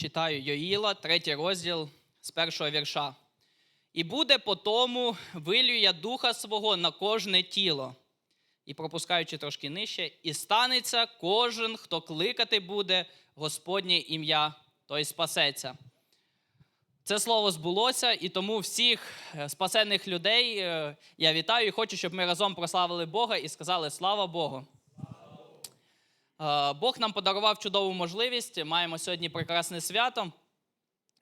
Читаю Йоїла, третій розділ з першого вірша. І буде по тому вилює духа свого на кожне тіло. І пропускаючи трошки нижче, і станеться кожен, хто кликати буде Господнє ім'я, той спасеться. Це слово збулося, і тому всіх е, спасених людей е, я вітаю і хочу, щоб ми разом прославили Бога і сказали слава Богу. Е, Бог нам подарував чудову можливість. Маємо сьогодні прекрасне свято.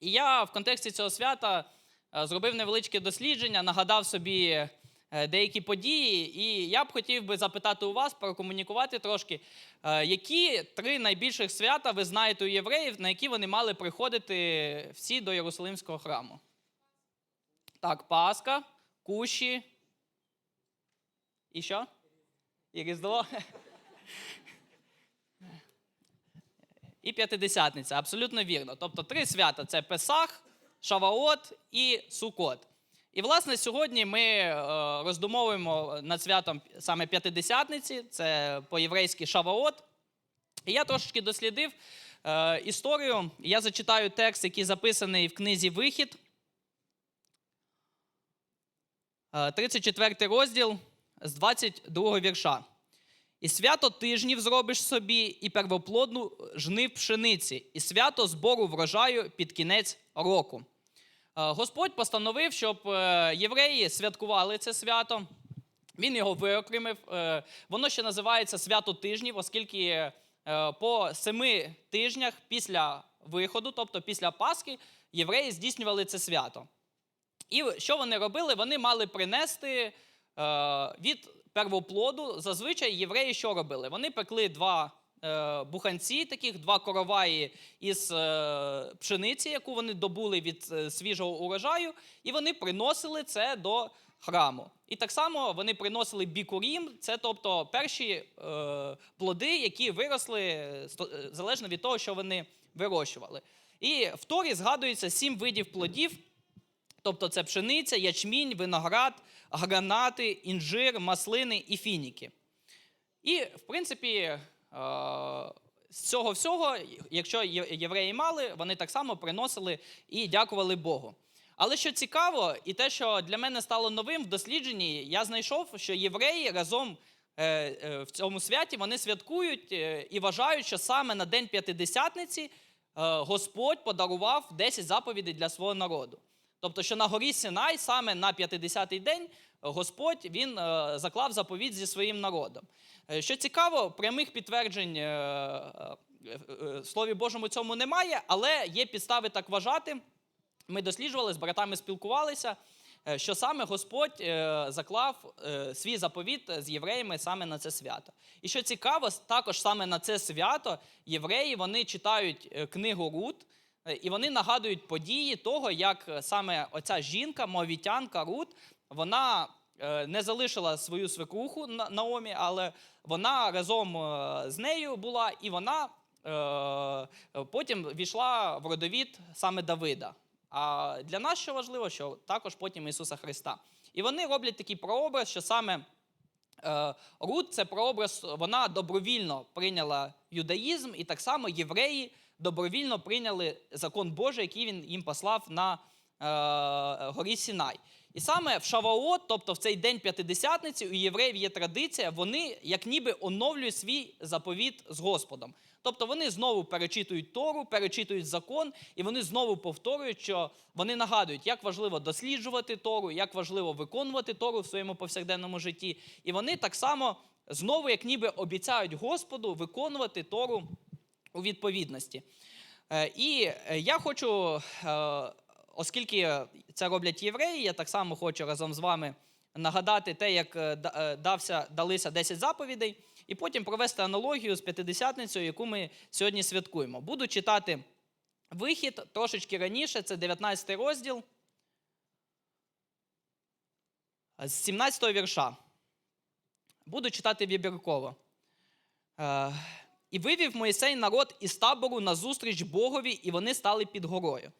І я в контексті цього свята е, зробив невеличке дослідження, нагадав собі е, деякі події. І я б хотів би запитати у вас, прокомунікувати трошки, які три найбільших свята ви знаєте у євреїв, на які вони мали приходити всі до Єрусалимського храму? Так, Пасха, Куші. І що? І Різдво. І п'ятидесятниця, абсолютно вірно. Тобто три свята це Песах, Шаваот і Сукот. І, власне, сьогодні ми е, роздумовуємо над святом саме п'ятидесятниці, це по-єврейськи Шаваот. І я трошечки дослідив е, історію. Я зачитаю текст, який записаний в книзі Вихід. Е, 34 розділ з 22 вірша. І свято тижнів зробиш собі, і первоплодну жнив пшениці, і свято збору врожаю під кінець року. Е, Господь постановив, щоб е, євреї святкували це свято. Він його виокремив. Е, Воно ще називається свято тижнів, оскільки по семи тижнях після виходу, тобто після Пасхи, євреї здійснювали це свято. І що вони робили? Вони мали принести від первоплоду. Зазвичай євреї що робили? Вони пекли два е, буханці, таких два короваї із е, пшениці, яку вони добули від е, свіжого урожаю, і вони приносили це до храму. І так само вони приносили бікурім, це тобто перші е, плоди, які виросли е, е, залежно від того, що вони вирощували. І в Торі згадується сім видів плодів. Тобто це пшениця, ячмінь, виноград, гранати, інжир, маслини і фініки. І, в принципі, е, з цього всього, якщо євреї мали, вони так само приносили і дякували Богу. Але що цікаво, і те, що для мене стало новим в дослідженні, я знайшов, що євреї разом е, е, в цьому святі вони святкують і вважають, що саме на День П'ятидесятниці Господь подарував 10 заповідей для свого народу. Тобто, що на горі Синай саме на 50-й день Господь він е, заклав заповідь зі своїм народом. Е, Що цікаво, прямих підтверджень е, в Слові Божому цьому немає, але є підстави так вважати. Ми досліджували, з братами спілкувалися, що саме Господь заклав свій заповіт з євреями саме на це свято. І що цікаво, також саме на це свято євреї вони читають книгу Рут, і вони нагадують події того, як е, саме оця жінка, мовітянка Рут, вона е, не залишила свою свекруху Наомі, але вона разом е, з нею була, і вона е, потім війшла в родовід саме Давида. А для нас що важливо, що також потім Ісуса Христа. І вони роблять такий прообраз, що саме е, Рут це прообраз, вона добровільно прийняла юдаїзм, і так само євреї добровільно прийняли закон Божий, який він їм послав на е, горі Сінай. І саме в Шаваот, тобто в цей день п'ятидесятниці, у євреїв є традиція, вони як ніби оновлюють свій заповіт з Господом. Тобто вони знову перечитують Тору, перечитують закон, і вони знову повторюють, що вони нагадують, як важливо досліджувати Тору, як важливо виконувати Тору в своєму повсякденному житті. І вони так само знову, як ніби обіцяють Господу виконувати Тору у відповідності. Е, І е, я хочу, е, оскільки це роблять євреї, я так само хочу разом з вами нагадати те, як е, е, дався, далися 10 заповідей, і потім провести аналогію з п'ятидесятницею, яку ми сьогодні святкуємо. Буду читати вихід трошечки раніше, це 19 розділ з 17 вірша. Буду читати вибірково. Е, І вивів Моїсей народ із табору назустріч Богові, і вони стали під горою.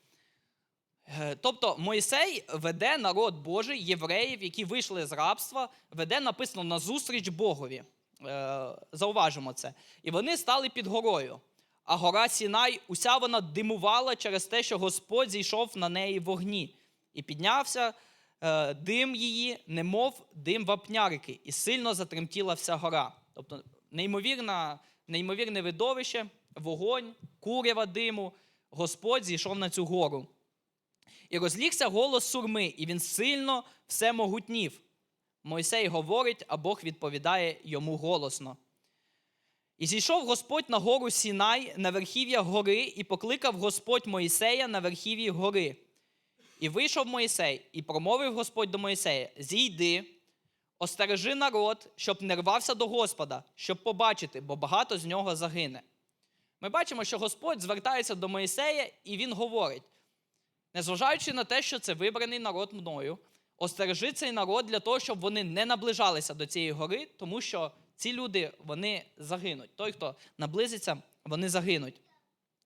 Е, Тобто Мойсей веде народ Божий, євреїв, які вийшли з рабства, веде написано назустріч Богові. Е, Зауважимо це. І вони стали під горою. а гора Сінай, уся вона димувала через те, що Господь зійшов на неї вогні, і піднявся е, дим її, немов дим вапнярики, і сильно затремтіла вся гора. Тобто неймовірна, неймовірне видовище, вогонь, курява диму, Господь зійшов на цю гору. І розлігся голос сурми, і він сильно все могутнів. Мойсей говорить, а Бог відповідає йому голосно. І зійшов Господь на гору Сінай на верхів'я гори, і покликав Господь Моїсея на верхів'ї гори. І вийшов Моїсей, і промовив Господь до Моїсея: Зійди, остережи народ, щоб не рвався до Господа, щоб побачити, бо багато з нього загине. Ми бачимо, що Господь звертається до Моїсея, і він говорить: незважаючи на те, що це вибраний народ мною, остережи цей народ для того, щоб вони не наближалися до цієї гори, тому що ці люди вони загинуть. Той, хто наблизиться, вони загинуть.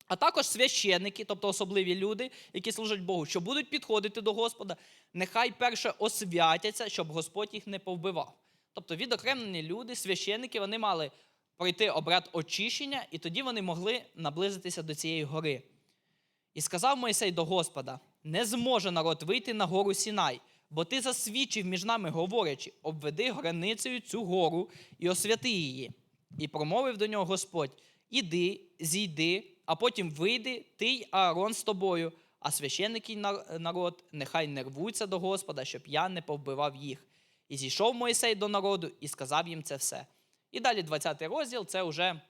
А також священники, тобто особливі люди, які служать Богу, що будуть підходити до Господа, нехай перше освятяться, щоб Господь їх не повбивав. Тобто відокремлені люди, священники, вони мали пройти обряд очищення, і тоді вони могли наблизитися до цієї гори. І сказав Мойсей до Господа: не зможе народ вийти на гору Сінай, бо ти засвідчив між нами, говорячи, обведи границею цю гору і освяти її. І промовив до нього Господь: Іди, зійди, а потім вийди, ти й Аарон з тобою, а священники народ нехай не рвуться до Господа, щоб я не повбивав їх. І зійшов Мойсей до народу і сказав їм це все. І далі 20 розділ це вже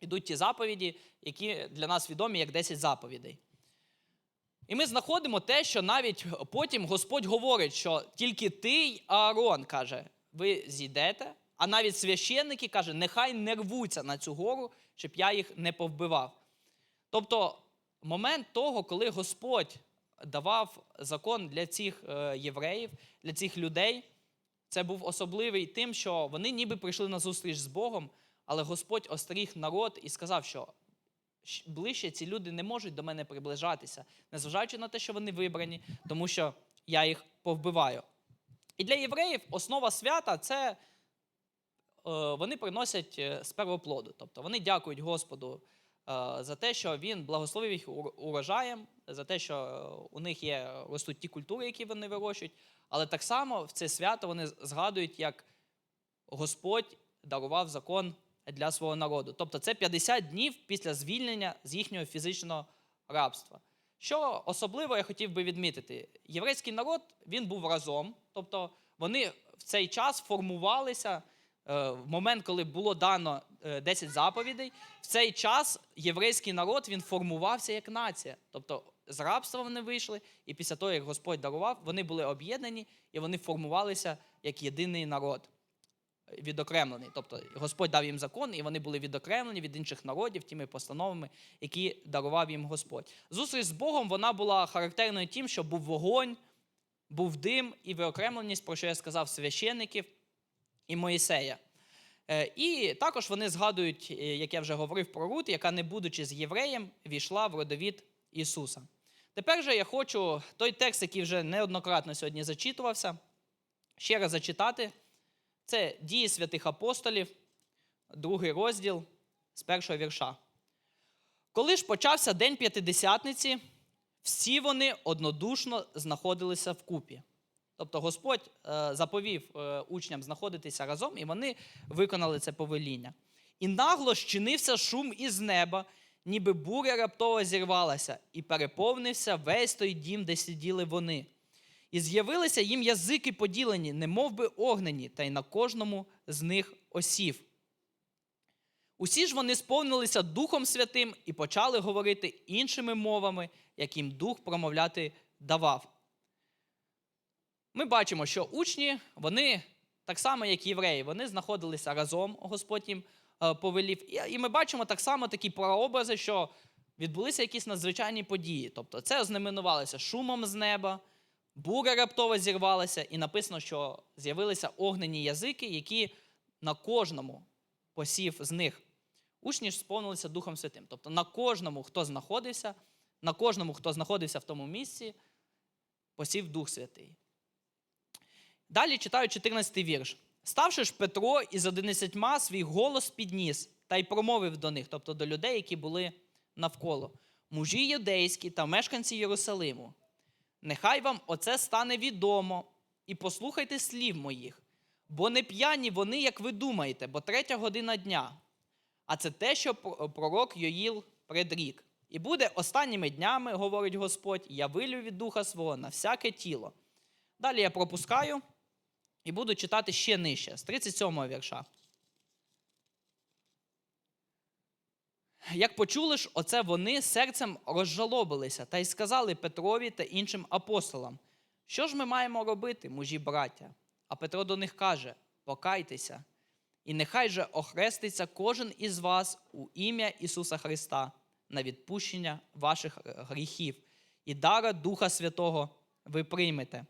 йдуть ті заповіді, які для нас відомі як 10 заповідей. І ми знаходимо те, що навіть потім Господь говорить, що тільки ти й Аарон каже, ви зійдете, а навіть священники каже, нехай не рвуться на цю гору, щоб я їх не повбивав. Тобто, момент того, коли Господь давав закон для цих е, євреїв, для цих людей, це був особливий тим, що вони ніби прийшли на зустріч з Богом, але Господь остеріг народ і сказав, що ближче ці люди не можуть до мене приближатися, незважаючи на те, що вони вибрані, тому що я їх повбиваю. І для євреїв основа свята це е, вони приносять е, з первоплоду. Тобто вони дякують Господу е, за те, що Він благословив їх ур- урожаєм, за те, що е, у них є ростуть ті культури, які вони вирощують. Але так само в це свято вони згадують, як Господь дарував закон для свого народу. Тобто це 50 днів після звільнення з їхнього фізичного рабства. Що особливо я хотів би відмітити, єврейський народ він був разом, тобто вони в цей час формувалися е, в момент, коли було дано е, 10 заповідей. В цей час єврейський народ він формувався як нація. Тобто з рабства вони вийшли, і після того, як Господь дарував, вони були об'єднані і вони формувалися як єдиний народ відокремлений. Тобто Господь дав їм закон, і вони були відокремлені від інших народів тими постановами, які дарував їм Господь. Зустріч з Богом вона була характерною тим, що був вогонь, був дим і виокремленість, про що я сказав, священників і Моїсея. Е, І також вони згадують, е, як я вже говорив про Рут, яка, не будучи з євреєм, війшла в родовід Ісуса. Тепер же я хочу той текст, який вже неоднократно сьогодні зачитувався, ще раз зачитати. Це дії святих апостолів, другий розділ з першого вірша. Коли ж почався день п'ятидесятниці, всі вони однодушно знаходилися вкупі. Тобто Господь е, заповів е, учням знаходитися разом, і вони виконали це повеління. І нагло щинився шум із неба, ніби буря раптово зірвалася, і переповнився весь той дім, де сиділи вони. І з'явилися їм язики поділені, немов би огнені, та й на кожному з них осів. Усі ж вони сповнилися Духом Святим і почали говорити іншими мовами, яким Дух промовляти давав. Ми бачимо, що учні, вони так само, як євреї, вони знаходилися разом, Господь їм е, повелів. І- ми бачимо так само такі прообрази, що відбулися якісь надзвичайні події. Тобто це ознаменувалося шумом з неба, буря раптово зірвалася, і написано, що з'явилися огнені язики, які на кожному посів з них. Учні ж сповнилися Духом Святим. Тобто на кожному, хто знаходився, на кожному, хто знаходився в тому місці, посів Дух Святий. Далі читаю 14 вірш. Ставши ж Петро із одинадцятьма свій голос підніс та й промовив до них, тобто до людей, які були навколо. Мужі юдейські та мешканці Єрусалиму. Нехай вам оце стане відомо, і послухайте слів моїх, бо не п'яні вони, як ви думаєте, бо третя година дня. А це те, що пророк Йоїл предрік. І буде останніми днями, говорить Господь, я вилю від духа свого на всяке тіло. Далі я пропускаю і буду читати ще нижче, з 37 вірша. Як почули ж, оце вони серцем розжалобилися та й сказали Петрові та іншим апостолам: що ж ми маємо робити, мужі браття? А Петро до них каже: Покайтеся, і нехай же охреститься кожен із вас у ім'я Ісуса Христа на відпущення ваших гріхів, і дара Духа Святого ви приймете.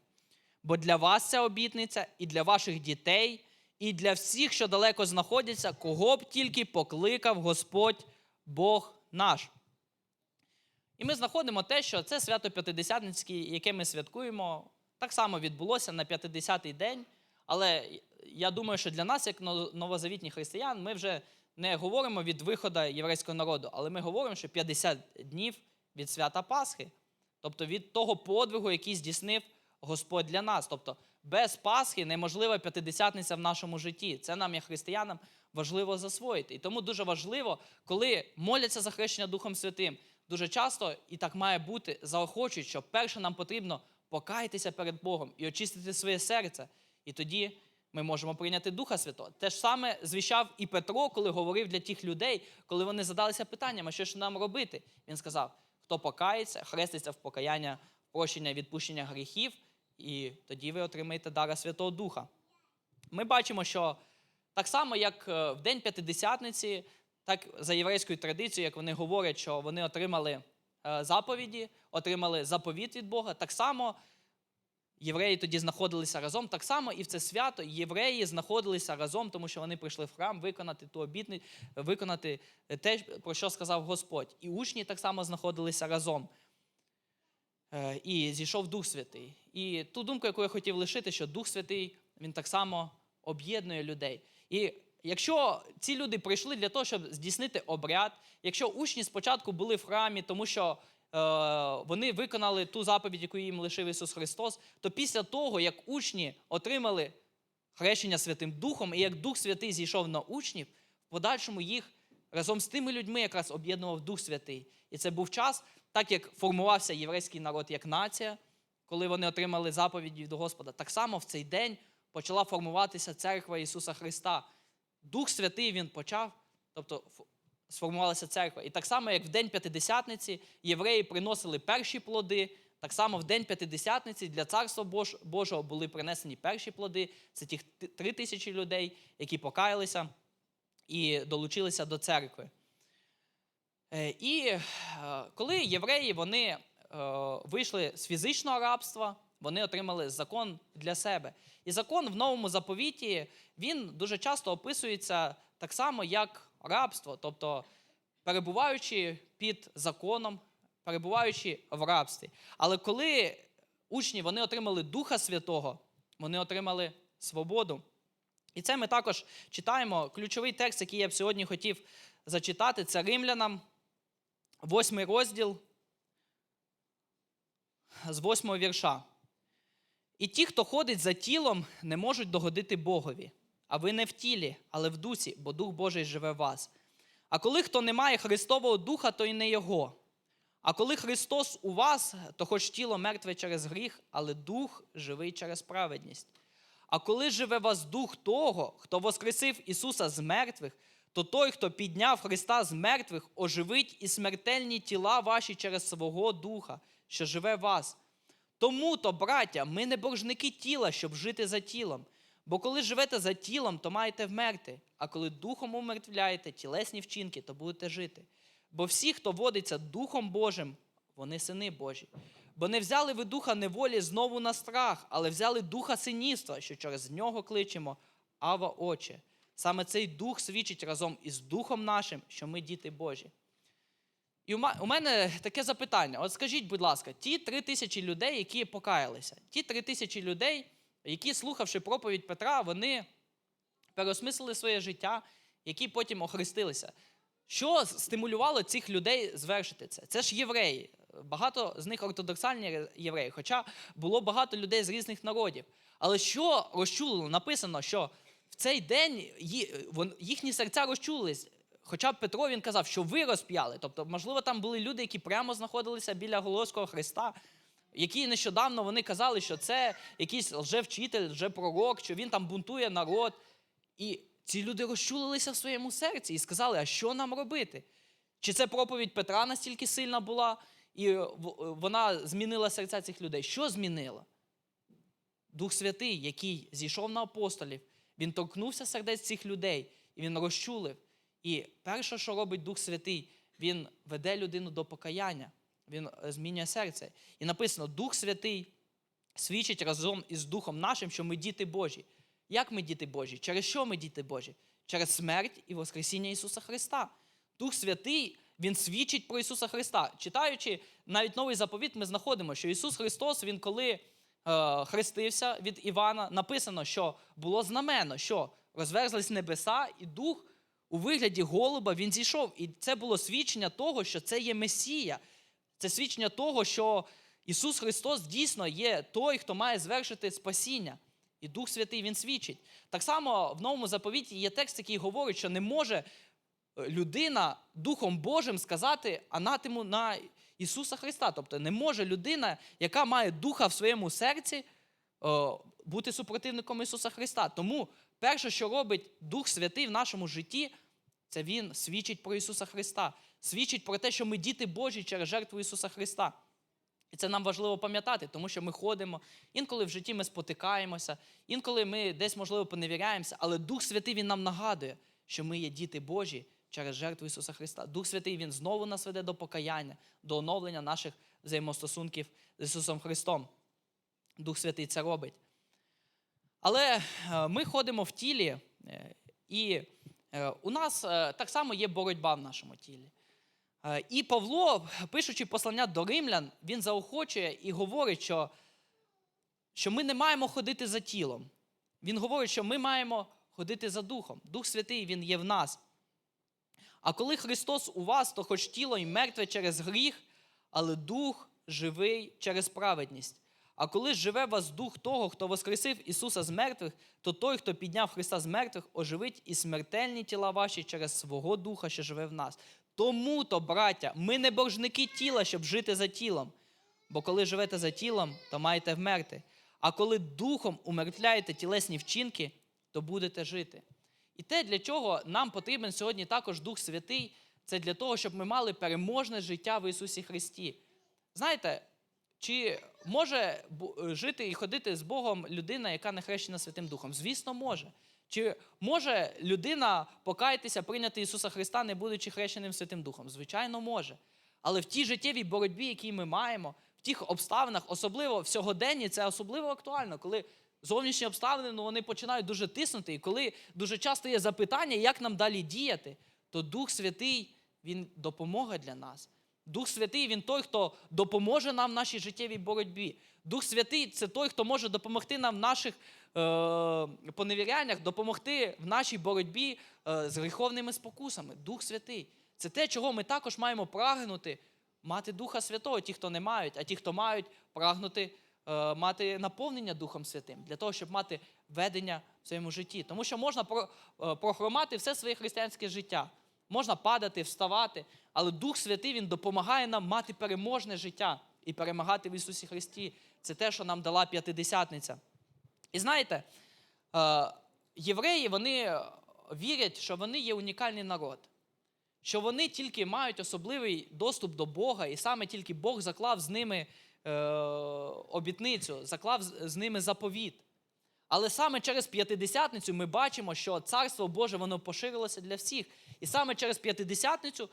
Бо для вас ця обітниця і для ваших дітей, і для всіх, що далеко знаходяться, кого б тільки покликав Господь Бог наш. І ми знаходимо те, що це свято П'ятидесятницьке, яке ми святкуємо, так само відбулося на 50-й день. Але я думаю, що для нас, як но- новозавітні християн, ми вже не говоримо від виходу єврейського народу, але ми говоримо, що 50 днів від свята Пасхи, тобто від того подвигу, який здійснив Господь для нас. Тобто без Пасхи неможлива п'ятидесятниця в нашому житті. Це нам, як християнам, важливо засвоїти. І тому дуже важливо, коли моляться за хрещення Духом Святим, дуже часто і так має бути, заохочують, що перше нам потрібно покаятися перед Богом і очистити своє серце. І тоді ми можемо прийняти Духа Святого. Те ж саме звіщав і Петро, коли говорив для тих людей, коли вони задалися питанням, а що ж нам робити? Він сказав: хто покається, хреститься в покаяння, прощення, відпущення гріхів, і тоді ви отримаєте дара Святого Духа. Ми бачимо, що так само, як е, в День П'ятидесятниці, так за єврейською традицією, як вони говорять, що вони отримали е, заповіді, отримали заповіт від Бога, так само євреї тоді знаходилися разом. Так само і в це свято євреї знаходилися разом, тому що вони прийшли в храм виконати ту обітницю, виконати те, про що сказав Господь. І учні так само знаходилися разом. Е, І зійшов Дух Святий. І ту думку, яку я хотів лишити, що Дух Святий він так само об'єднує людей. І якщо ці люди прийшли для того, щоб здійснити обряд, якщо учні спочатку були в храмі, тому що е, вони виконали ту заповідь, яку їм лишив Ісус Христос, то після того, як учні отримали хрещення Святим Духом, і як Дух Святий зійшов на учнів, в подальшому їх разом з тими людьми якраз об'єднував Дух Святий. І це був час, так як формувався єврейський народ як нація, коли вони отримали заповіді від Господа. Так само в цей день почала формуватися церква Ісуса Христа. Дух Святий Він почав, тобто сформувалася церква. І так само, як в День П'ятидесятниці євреї приносили перші плоди, так само в День П'ятидесятниці для Царства Божого були принесені перші плоди. Це ті три тисячі людей, які покаялися і долучилися до церкви. Е, І е, коли євреї вони е, вийшли з фізичного рабства, вони отримали закон для себе. І закон в новому заповіті він дуже часто описується так само, як рабство, тобто перебуваючи під законом, перебуваючи в рабстві. Але коли учні вони отримали Духа Святого, вони отримали свободу. І це ми також читаємо. Ключовий текст, який я б сьогодні хотів зачитати, це римлянам, восьмий розділ з восьмого вірша. І ті, хто ходить за тілом, не можуть догодити Богові. А ви не в тілі, але в дусі, бо Дух Божий живе в вас. А коли хто не має Христового Духа, то й не Його. А коли Христос у вас, то хоч тіло мертве через гріх, але дух живий через праведність. А коли живе вас дух того, хто воскресив Ісуса з мертвих, то той, хто підняв Христа з мертвих, оживить і смертельні тіла ваші через свого Духа, що живе вас. Тому то, браття, ми не боржники тіла, щоб жити за тілом. Бо коли живете за тілом, то маєте вмерти, а коли духом умертвляєте тілесні вчинки, то будете жити. Бо всі, хто водиться Духом Божим, вони сини Божі. Бо не взяли ви духа неволі знову на страх, але взяли духа синівства, що через нього кличемо Ава Отче. Саме цей дух свідчить разом із Духом нашим, що ми діти Божі. І у мене таке запитання: от скажіть, будь ласка, ті три тисячі людей, які покаялися, ті три тисячі людей, які, слухавши проповідь Петра, вони переосмислили своє життя, які потім охрестилися. Що стимулювало цих людей звершити це? Це ж євреї. Багато з них ортодоксальні євреї, хоча було багато людей з різних народів. Але що розчулило? Написано, що в цей день їхні серця розчулились. Хоча Петро він казав, що ви розп'яли. Тобто, можливо, там були люди, які прямо знаходилися біля Голгофського Христа, які нещодавно вони казали, що це якийсь лжевчитель, лжепророк, що він там бунтує народ. І ці люди розчулилися в своєму серці і сказали, а що нам робити? Чи це проповідь Петра настільки сильна була, і е, вона змінила серця цих людей? Що змінила? Дух Святий, який зійшов на апостолів, він торкнувся сердець цих людей, і він розчулив. І перше, що робить Дух Святий, він веде людину до покаяння, він е, змінює серце. І написано: Дух Святий свідчить разом із Духом нашим, що ми діти Божі. Як ми діти Божі? Через що ми діти Божі? Через смерть і Воскресіння Ісуса Христа. Дух Святий, Він свідчить про Ісуса Христа. Читаючи навіть новий заповіт, ми знаходимо, що Ісус Христос, Він коли е, хрестився від Івана, написано, що було знамено, що розверзлись небеса, і Дух у вигляді голуба він зійшов. І це було свідчення того, що це є Месія. Це свідчення того, що Ісус Христос дійсно є той, хто має звершити спасіння. І Дух Святий Він свідчить. Так само в новому заповіті є текст, який говорить, що не може е, людина Духом Божим сказати анатему на Ісуса Христа. Тобто не може людина, яка має духа в своєму серці, е, бути супротивником Ісуса Христа. Тому перше, що робить Дух Святий в нашому житті, це Він свідчить про Ісуса Христа, свідчить про те, що ми діти Божі через жертву Ісуса Христа. І це нам важливо пам'ятати, тому що ми ходимо, інколи в житті ми спотикаємося, інколи ми десь, можливо, поневіряємося, але Дух Святий Він нам нагадує, що ми є діти Божі через жертву Ісуса Христа. Дух Святий Він знову нас веде до покаяння, до оновлення наших взаємостосунків з Ісусом Христом. Дух Святий це робить. Але е, ми ходимо в тілі, е, і е, у нас так само є боротьба в нашому тілі. І Павло, пишучи послання до римлян, він заохочує і говорить, що, що ми не маємо ходити за тілом. Він говорить, що ми маємо ходити за духом. Дух Святий Він є в нас. А коли Христос у вас, то хоч тіло й мертве через гріх, але дух живий через праведність. А коли живе вас дух того, хто воскресив Ісуса з мертвих, то той, хто підняв Христа з мертвих, оживить і смертельні тіла ваші через свого духа, що живе в нас. Тому то, браття, ми не боржники тіла, щоб жити за тілом. Бо коли живете за тілом, то маєте вмерти. А коли духом умертвляєте тілесні вчинки, то будете жити. І те, для чого нам потрібен сьогодні також Дух Святий, це для того, щоб ми мали переможне життя в Ісусі Христі. Знаєте, чи може жити і ходити з Богом людина, яка не хрещена Святим Духом? Звісно, може. Чи може людина покаятися, прийняти Ісуса Христа, не будучи хрещеним Святим Духом? Звичайно, може. Але в тій життєвій боротьбі, які ми маємо, в тих обставинах, особливо в сьогоденні, це особливо актуально, коли зовнішні обставини ну, вони починають дуже тиснути, і коли дуже часто є запитання, як нам далі діяти, то Дух Святий Він допомога для нас. Дух Святий Він той, хто допоможе нам в нашій життєвій боротьбі. Дух Святий це той, хто може допомогти нам в наших е, поневіряннях, допомогти в нашій боротьбі е, з гріховними спокусами. Дух Святий. Це те, чого ми також маємо прагнути мати Духа Святого, ті, хто не мають, а ті, хто мають, прагнути е, мати наповнення Духом Святим, для того, щоб мати ведення в своєму житті. Тому що можна про, е, прохромати все своє християнське життя. Можна падати, вставати, але Дух Святий Він допомагає нам мати переможне життя і перемагати в Ісусі Христі. Це те, що нам дала п'ятидесятниця. І знаєте, е, євреї вони вірять, що вони є унікальний народ, що вони тільки мають особливий доступ до Бога, і саме тільки Бог заклав з ними е, обітницю, заклав з ними заповіт. Але саме через п'ятидесятницю ми бачимо, що Царство Боже воно поширилося для всіх. І саме через п'ятидесятницю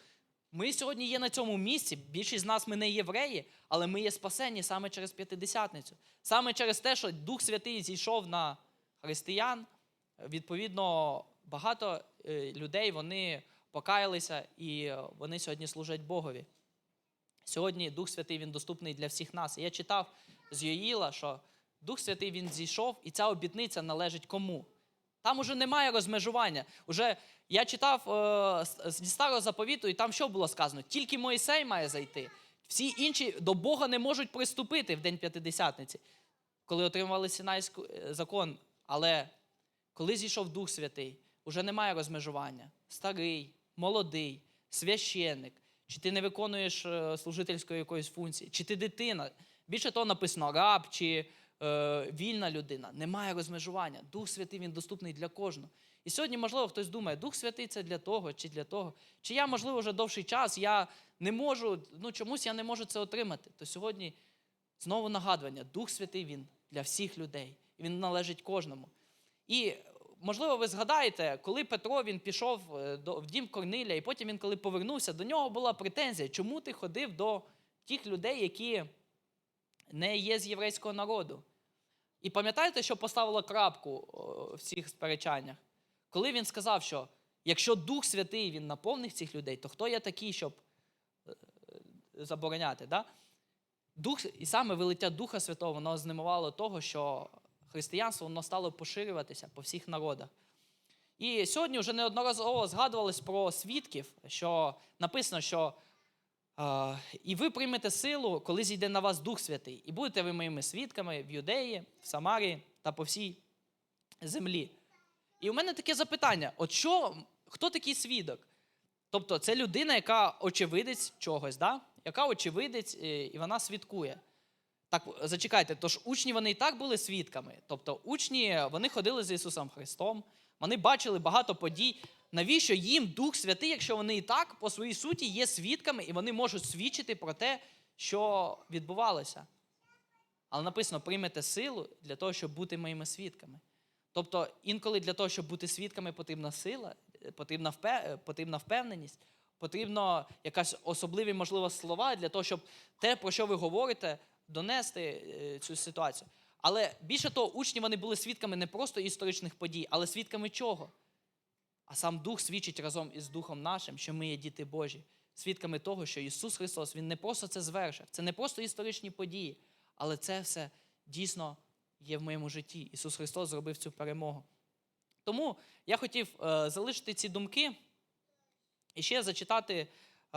ми сьогодні є на цьому місці. Більшість з нас ми не євреї, але ми є спасені саме через п'ятидесятницю. Саме через те, що Дух Святий зійшов на християн. Відповідно, багато е, людей вони покаялися і е, вони сьогодні служать Богові. Сьогодні Дух Святий він доступний для всіх нас. Я читав з Йоїла, що Дух Святий він зійшов, і ця обітниця належить кому? Там уже немає розмежування. Уже я читав е, зі старого заповіту, і там що було сказано? Тільки Моїсей має зайти. Всі інші до Бога не можуть приступити в день п'ятидесятниці, коли отримували Сінайський е, закон. Але коли зійшов Дух Святий, уже немає розмежування. Старий, молодий, священник, чи ти не виконуєш е, служительської якоїсь функції, чи ти дитина. Більше того написано раб чи вільна людина. Немає розмежування. Дух Святий він доступний для кожного. І сьогодні, можливо, хтось думає, Дух Святий це для того, чи для того. Чи я, можливо, вже довший час, я не можу, ну чомусь я не можу це отримати. То сьогодні знову нагадування: Дух Святий він для всіх людей. Він належить кожному. І можливо, ви згадаєте, коли Петро він пішов е, в дім Корниля, і потім він, коли повернувся, до нього була претензія, чому ти ходив до тих людей, які не є з єврейського народу. І пам'ятаєте, що поставило крапку в цих сперечаннях? Коли він сказав, що якщо Дух Святий він наповнив цих людей, то хто я такий, щоб е, забороняти? Да? Дух, і саме вилиття Духа Святого воно знемувало того, що християнство воно стало поширюватися по всіх народах. І сьогодні вже неодноразово згадувалось про свідків, що написано, що і ви приймете силу, коли зійде на вас Дух Святий, і будете ви моїми свідками в Юдеї, в Самарії та по всій землі. І у мене таке запитання: от що, хто такий свідок? Тобто, це людина, яка очевидець чогось, да? яка очевидець, е, і вона свідкує. Так, зачекайте, тож учні вони і так були свідками. Тобто, учні вони ходили з Ісусом Христом, вони бачили багато подій. Навіщо їм Дух Святий, якщо вони і так по своїй суті є свідками, і вони можуть свідчити про те, що відбувалося? Але написано: приймете силу для того, щоб бути моїми свідками. Тобто, інколи для того, щоб бути свідками, потрібна сила, потрібна, потрібна впевненість, потрібно якась особливі, можливо, слова для того, щоб те, про що ви говорите, донести е, цю ситуацію. Але більше того, учні вони були свідками не просто історичних подій, але свідками чого? А сам Дух свідчить разом із Духом нашим, що ми є діти Божі, свідками того, що Ісус Христос Він не просто це звершив, це не просто історичні події, але це все дійсно є в моєму житті. Ісус Христос зробив цю перемогу. Тому я хотів е, залишити ці думки і ще зачитати е,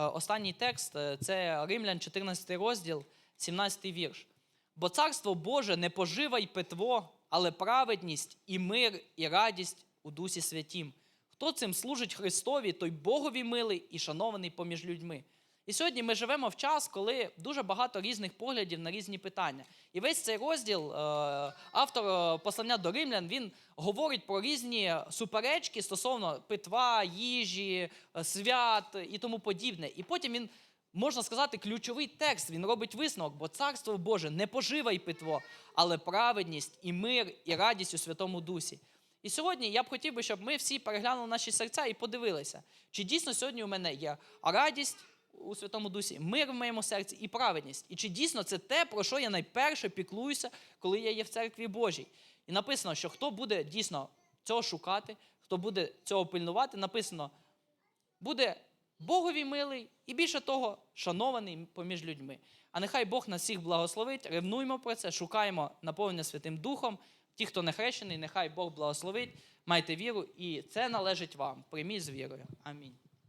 останній текст. Е, Це Римлян, 14 розділ, 17 вірш. Бо царство Боже не пожива й питво, але праведність і мир, і радість у Дусі Святім. Хто цим служить Христові, той Богові милий і шанований поміж людьми. І сьогодні ми живемо в час, коли дуже багато різних поглядів на різні питання. І весь цей розділ, е, автор е, послання до римлян, він говорить про різні суперечки стосовно питва, їжі, е, свят і тому подібне. І потім він, можна сказати, ключовий текст. Він робить висновок, бо царство Боже не пожива й питво, але праведність і мир, і радість у Святому Дусі. І сьогодні я б хотів би, щоб ми всі переглянули наші серця і подивилися, чи дійсно сьогодні у мене є радість у Святому Дусі, мир в моєму серці і праведність. І чи дійсно це те, про що я найперше піклуюся, коли я є в церкві Божій. І написано, що хто буде дійсно цього шукати, хто буде цього пильнувати, написано, буде Богові милий і більше того, шанований поміж людьми. А нехай Бог нас всіх благословить, ревнуємо про це, шукаємо наповнення Святим Духом. Ті, хто не хрещений, нехай Бог благословить, майте віру, і це належить вам. Прийміть з вірою. Амінь.